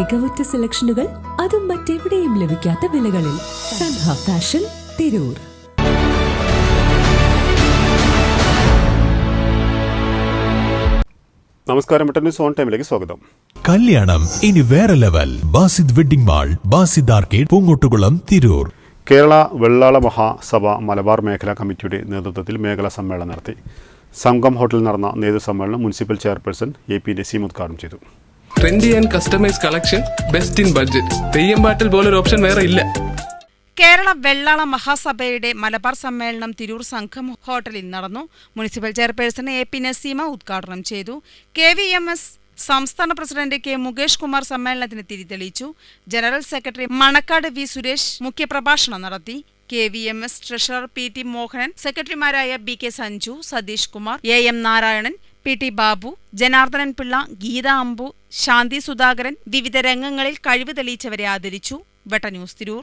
മികവുറ്റ സെലക്ഷനുകൾ അതും മറ്റെവിടെയും ലഭിക്കാത്ത വിലകളിൽ സൻഹ ഫാഷൻ തിരൂർ. നമസ്കാരം പെട്ടെന്ന് സോൺ ഓൺ ടൈമിലേക്ക് സ്വാഗതം. കല്യാണം ഇനി വേറെ level. Basid wedding mall Basid arcade Poongottukulam Tirur. Kerala Vellala Mahasabha Malabar മേഖലാ കമ്മിറ്റിയുടെ നേതൃത്വത്തിൽ മേഖലാ സമ്മേളനം നടത്തി. സംഘം ഹോട്ടലിൽ നടന്ന നേതൃസമ്മേളനം municipal chairperson A P Naseem ഉദ്ഘാടനം ചെയ്തു. Trendy and customise collection best in budget Theyyam പാട്ടിൽ പോലൊരു ഓപ്ഷൻ വേറെ ഇല്ല. കേരള വെള്ളാള മഹാസഭയുടെ മലബാർ സമ്മേളനം തിരൂർ സംഘം ഹോട്ടലിൽ നടന്നു. Municipal chairperson A P Naseema ഉദ്ഘാടനം ചെയ്തു. കെ വി എം എസ് സംസ്ഥാന പ്രസിഡന്റ് കെ മുകേഷ് കുമാർ സമ്മേളനത്തിന് തിരിതെളിയിച്ചു. General secretary Manakkad V Suresh മുഖ്യപ്രഭാഷണം നടത്തി. K V M S treasurer P T Mohanan സെക്രട്ടറിമാരായ B K Sanju Satheesh Kumar A M Narayanan P T Babu Janardhanan Pillai Geetha Ambu Shanthi Sudhakaran വിവിധ രംഗങ്ങളിൽ കഴിവ് തെളിയിച്ചവരെ ആദരിച്ചു. വെട്ടന്യൂസ് തിരൂർ.